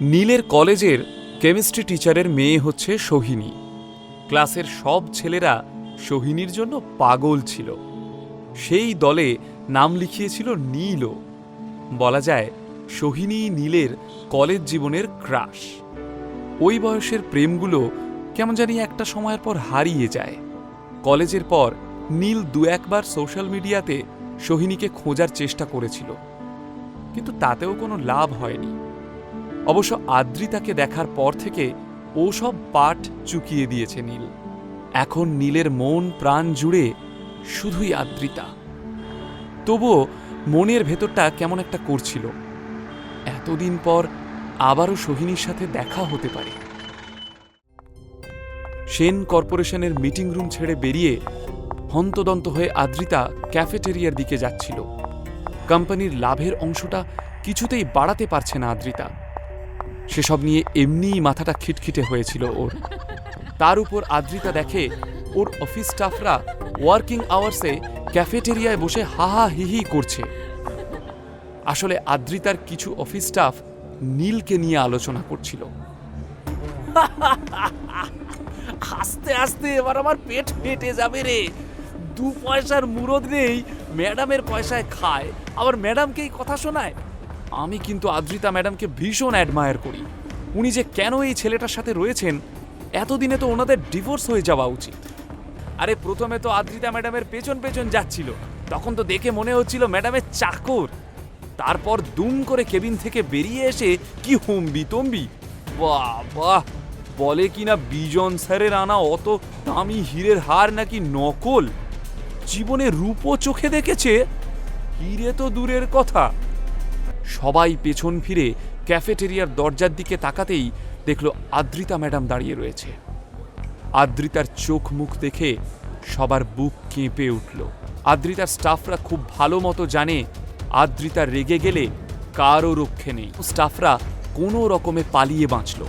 নীলের কলেজের কেমিস্ট্রি টিচারের মেয়ে হচ্ছে সোহিনী। ক্লাসের সব ছেলেরা সোহিনীর জন্য পাগল ছিল। সেই দলে নাম লিখিয়েছিল নীলও। বলা যায়, সোহিনী নীলের কলেজ জীবনের ক্রাশ। ওই বয়সের প্রেমগুলো কেমন জানি একটা সময়ের পর হারিয়ে যায়। কলেজের পর নীল দু একবার সোশ্যাল মিডিয়াতে সোহিনীকে খোঁজার চেষ্টা করেছিল। কিন্তু তাতেও কোনো লাভ হয়নি। অবশ্য আদ্রিতাকে দেখার পর থেকে ও সব পাঠ চুকিয়ে দিয়েছে নীল। এখন নীলের মন প্রাণ জুড়ে শুধুই আদ্রিতা। তবুও মনের ভেতরটা কেমন একটা করছিল। এতদিন পর আবারও সোহিনীর সাথে দেখা হতে পারে। সেন কর্পোরেশনের মিটিং রুম ছেড়ে বেরিয়ে হন্তদন্ত হয়ে আদ্রিতা ক্যাফেটেরিয়ার দিকে যাচ্ছিল। কোম্পানির লাভের অংশটা কিছুতেই বাড়াতে পারছে না আদ্রিতা। সেসব নিয়ে এমনিই মাথাটা খিটখিটে হয়েছিল ওর। তার উপর আদ্রিতা দেখে ওর অফিস স্টাফরা ওয়ার্কিং আওয়ার্সে ক্যাফেটেরিয়ায় বসে হাহা হিহি করছে। আসলে আদ্রিতার কিছু অফিস স্টাফ নীলকে নিয়ে আলোচনা করছিল। আস্তে আস্তে, এবার আমার পেট ফেটে যাবে রে। দু পয়সার মুরদ নেই, ম্যাডামের পয়সায় খায়। আবার ম্যাডামকেই কথা শোনায়? আমি কিন্তু আদ্রিতা ম্যাডামকে ভীষণ অ্যাডমায়ার করি। উনি যে কেন এই ছেলেটার সাথে রয়েছেন, এতদিনে তো ওনাদের ডিভোর্স হয়ে যাওয়া উচিত। আরে প্রথমে তো আদ্রিতা ম্যাডামের পেছন পেছন যাচ্ছিল, তখন তো দেখে মনে হচ্ছিল ম্যাডামের চাকর। তারপর দুম করে কেবিন থেকে বেরিয়ে এসে কি হুম্বি তম্বি। বাহ বাহ বলে কিনা বিজন স্যারের আনা অত দামি হীরের হার নাকি নকল? জীবনে রূপও চোখে দেখেছে? হিরে তো দূরের কথা। সবাই পেছন ফিরে ক্যাফেটেরিয়ার দরজার দিকে তাকাতেই দেখল আদ্রিতা ম্যাডাম দাঁড়িয়ে রয়েছে। আদ্রিতার চোখ মুখ দেখে সবার বুক কেঁপে উঠল। আদ্রিতার স্টাফরা খুব ভালো মতো জানে আদ্রিতা রেগে গেলে কারও রক্ষে নেই। স্টাফরা কোনো রকমে পালিয়ে বাঁচল।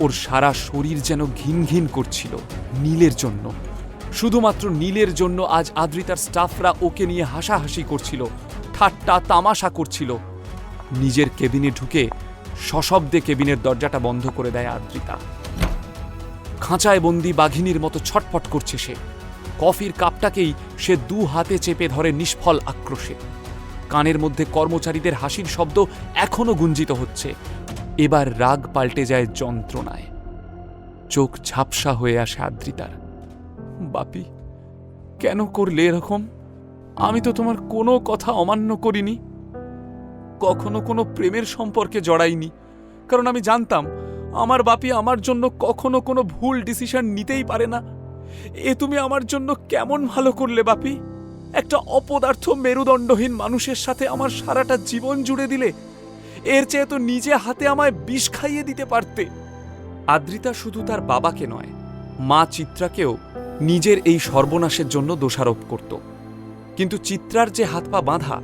ওর সারা শরীর যেন ঘিন ঘিন করছিল নীলের জন্য। শুধুমাত্র নীলের জন্য আজ আদ্রিতার স্টাফরা ওকে নিয়ে হাসাহাসি করছিল, ঠাট্টা তামাশা করছিল। নিজের কেবিনে ঢুকে সশব্দে কেবিনের দরজাটা বন্ধ করে দেয় আদ্রিতা। খাঁচায় বন্দি বাঘিনীর মতো ছটফট করছে সে। কফির কাপটাকেই সে দু হাতে চেপে ধরে নিষ্ফল আক্রোশে। কানের মধ্যে কর্মচারীদের হাসির শব্দ এখনও গুঞ্জিত হচ্ছে। এবার রাগ পাল্টে যায় যন্ত্রণায়। চোখ ঝাপসা হয়ে আসে আদ্রিতার। বাপি, কেন করলে এরকম? আমি তো তোমার কোনো কথা অমান্য করিনি। কখনো কোনো প্রেমের সম্পর্কে জড়াইনি। কারণ আমি জানতাম, আমার বাপি আমার জন্য কখনো কোনো ভুল ডিসিশন নিতেই পারে না। এ তুমি আমার জন্য কেমন ভালো করলে বাপি? একটা অপদার্থ মেরুদণ্ডহীন মানুষের সাথে আমার সারাটা জীবন জুড়ে দিলে, এর চেয়ে তো নিজে হাতে আমায় বিষ খাইয়ে দিতে পারতে। আদ্রিতা শুধু তার বাবাকে নয়, মা চিত্রাকেও নিজের এই সর্বনাশের জন্য দোষারোপ করত। কিন্তু চিত্রার যে হাত পা বাঁধা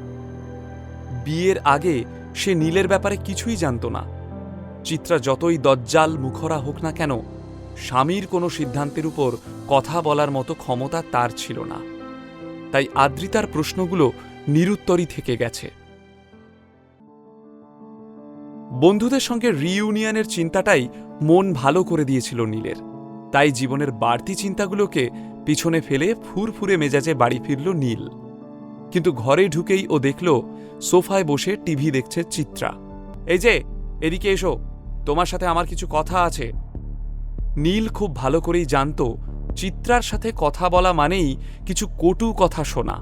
বিয়ের আগে সে নীলের ব্যাপারে কিছুই জানত না। চিত্রা যতই দজ্জাল মুখরা হোক না কেন, স্বামীর কোনো সিদ্ধান্তের উপর কথা বলার মতো ক্ষমতা তার ছিল না। তাই আদ্রিতার প্রশ্নগুলো নিরুত্তরই থেকে গেছে। বন্ধুদের সঙ্গে রিইউনিয়নের চিন্তাটাই মন ভালো করে দিয়েছিল নীলের। তাই জীবনের বাড়তি চিন্তাগুলোকে পিছনে ফেলে ফুরফুরে মেজাজে বাড়ি ফিরল নীল। কিন্তু ঘরে ঢুকেই ও দেখল সোফায় বসে টিভি দেখছে চিত্রা। এই যে, এদিকে এসো, তোমার সাথে আমার কিছু কথা আছে। নীল খুব ভালো করেই জানত, চিত্রার সাথে কথা বলা মানেই কিছু কটু কথা শোনা।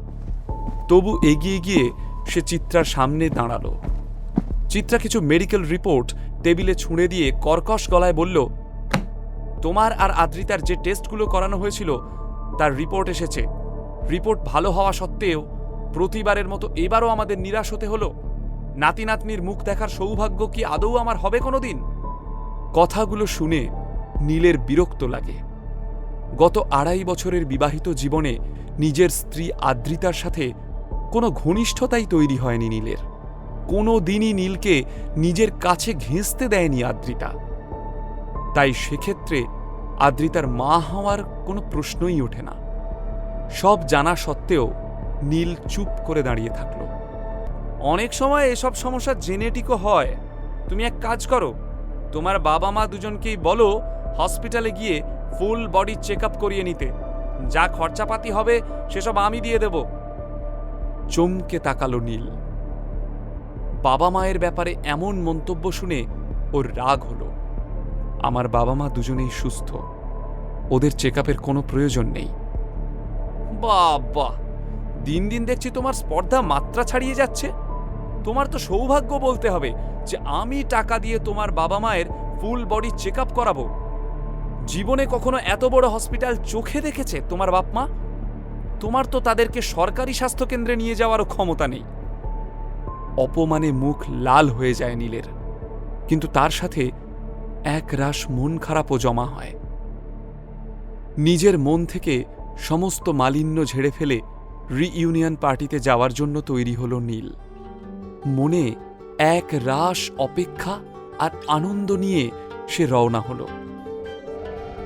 তবু এগিয়ে গিয়ে সে চিত্রার সামনে দাঁড়াল। চিত্রা কিছু মেডিকেল রিপোর্ট টেবিলে ছুঁড়ে দিয়ে কর্কশ গলায় বলল, তোমার আর আদ্রিতার যে টেস্টগুলো করানো হয়েছিল, তার রিপোর্ট এসেছে। রিপোর্ট ভালো হওয়া সত্ত্বেও প্রতিবারের মতো এবারও আমাদের নিরাশ হতে হলো। নাতি নাতনির মুখ দেখার সৌভাগ্য কি আদৌ আমার হবে কোনোদিন? কথাগুলো শুনে নীলের বিরক্ত লাগে। গত আড়াই বছরের বিবাহিত জীবনে নিজের স্ত্রী আদ্রিতার সাথে কোনো ঘনিষ্ঠতাই তৈরি হয়নি নীলের। কোনো দিনই নীলকে নিজের কাছে ঘেঁষতে দেয়নি আদ্রিতা। তাই সেক্ষেত্রে আদ্রিতার মা হওয়ার কোনো প্রশ্নই ওঠে না। সব জানা সত্ত্বেও নীল চুপ করে দাঁড়িয়ে থাকল। অনেক সময় এসব সমস্যা জেনেটিকও হয়। তুমি এক কাজ করো, তোমার বাবা মা দুজনকেই বলো হসপিটালে গিয়ে ফুল বডি চেক আপ করিয়ে নিতে। যা খরচাপাতি হবে, সেসব আমি দিয়ে দেব। চমকে তাকালো নীল। বাবা মায়ের ব্যাপারে এমন মন্তব্য শুনে ওর রাগ হলো। আমার বাবা মা দুজনেই সুস্থ। ওদের চেক কোনো প্রয়োজন নেই। বাবা! দিন দিন দেখছি তোমার স্পর্ধা মাত্রা ছাড়িয়ে যাচ্ছে। তোমার তো সৌভাগ্য বলতে হবে যে আমি টাকা দিয়ে তোমার বাবা মায়ের ফুল বডি চেক আপ করাবো। জীবনে কখনো এত বড় হসপিটাল চোখে দেখেছে তোমার বাপ মা? তোমার তো তাদেরকে সরকারি স্বাস্থ্যকেন্দ্রে নিয়ে যাওয়ারও ক্ষমতা নেই। অপমানে মুখ লাল হয়ে যায় নীলের। কিন্তু তার সাথে এক রাশ মন খারাপও জমা হয়। নিজের মন থেকে সমস্ত মালিন্য ঝেড়ে ফেলে রিইউনিয়ন পার্টিতে যাওয়ার জন্য তৈরি হল নীল। মনে এক রাশ অপেক্ষা আর আনন্দ নিয়ে সে রওনা হল।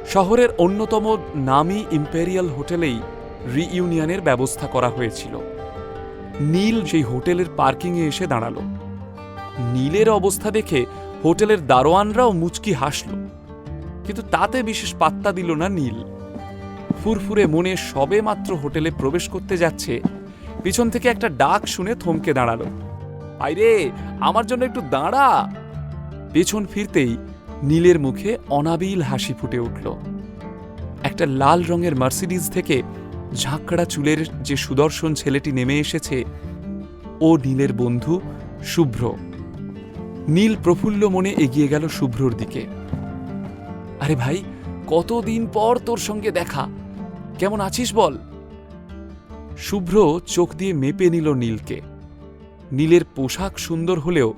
শহরের অন্যতম নামি ইম্পেরিয়াল হোটেলেই রিইউনিয়নের ব্যবস্থা করা হয়েছিল। নীল সেই হোটেলের পার্কিংয়ে এসে দাঁড়াল। নীলের অবস্থা দেখে হোটেলের দারোয়ানরাও মুচকি হাসল। কিন্তু তাতে বিশেষ পাত্তা দিল না নীল। ফুরফুরে মনে সবে মাত্র হোটেলে প্রবেশ করতে যাচ্ছে, পিছন থেকে একটা ডাক শুনে থমকে দাঁড়াল। আইরে, আমার জন্য একটু দাঁড়া! পেছন ফিরতেই নীলের মুখে অনাবিল হাসি ফুটে উঠল। একটা লাল রঙের মার্সিডিজ থেকে ঝাঁকড়া চুলের যে সুদর্শন ছেলেটি নেমে এসেছে, ও নীলের বন্ধু শুভ্র। নীল প্রফুল্ল মনে এগিয়ে গেল শুভ্রর দিকে। আরে ভাই, কতদিন পর তোর সঙ্গে দেখা? কেমন আছিস বল? শুভ্র চোখ দিয়ে মেপে নিল নীলকে। নীলের পোশাক সুন্দর হলেও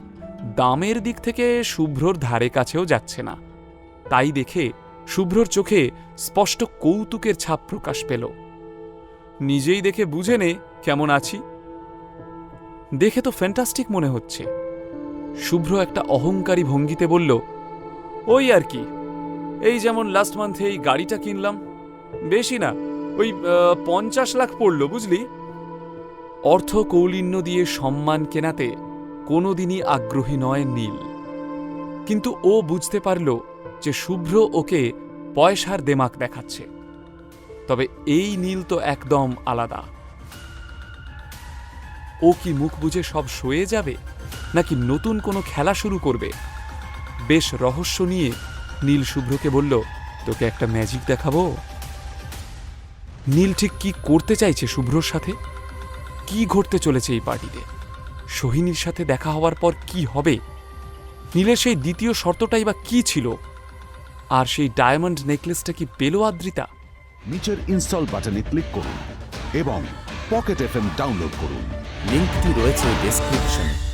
দামের দিক থেকে শুভ্রর ধারে কাছেও যাচ্ছে না। তাই দেখে শুভ্রর চোখে স্পষ্ট কৌতুকের ছাপ প্রকাশ পেল। নিজেই দেখে বুঝে নে কেমন আছি। দেখে তো ফ্যান্টাস্টিক মনে হচ্ছে। শুভ্র একটা অহংকারী ভঙ্গিতে বলল, ওই আর কি। এই যেমন লাস্ট মান্থে এই গাড়িটা কিনলাম, বেশি না। ওই পঞ্চাশ লাখ পড়ল, বুঝলি? অর্থ কৌলিন্য দিয়ে সম্মান কেনাতে কোনোদিনই আগ্রহী নয় নীল। কিন্তু ও বুঝতে পারল যে শুভ্র ওকে পয়সার দেমাক দেখাচ্ছে। তবে এই নীল তো একদম আলাদা। ও কি মুখ বুঝে সব সয়ে যাবে, নাকি নতুন কোনো খেলা শুরু করবে? বেশ রহস্য নিয়ে নীল শুভ্রকে বলল, তোকে একটা ম্যাজিক দেখাবো? নীল ঠিক কি করতে চাইছে শুভ্রর সাথে? কি ঘটতে চলেছে এই পার্টিতে? সোহিনীর সাথে দেখা হওয়ার পর কি হবে? নীলের সেই দ্বিতীয় শর্তটাই বা কি ছিল? আর সেই ডায়মন্ড নেকলেসটা কি পেল আদ্রিতা? নিচের ইনস্টল বাটনে ক্লিক করুন এবং পকেট এফএম ডাউনলোড করুন। লিঙ্কটি রয়েছে ডেসক্রিপশনে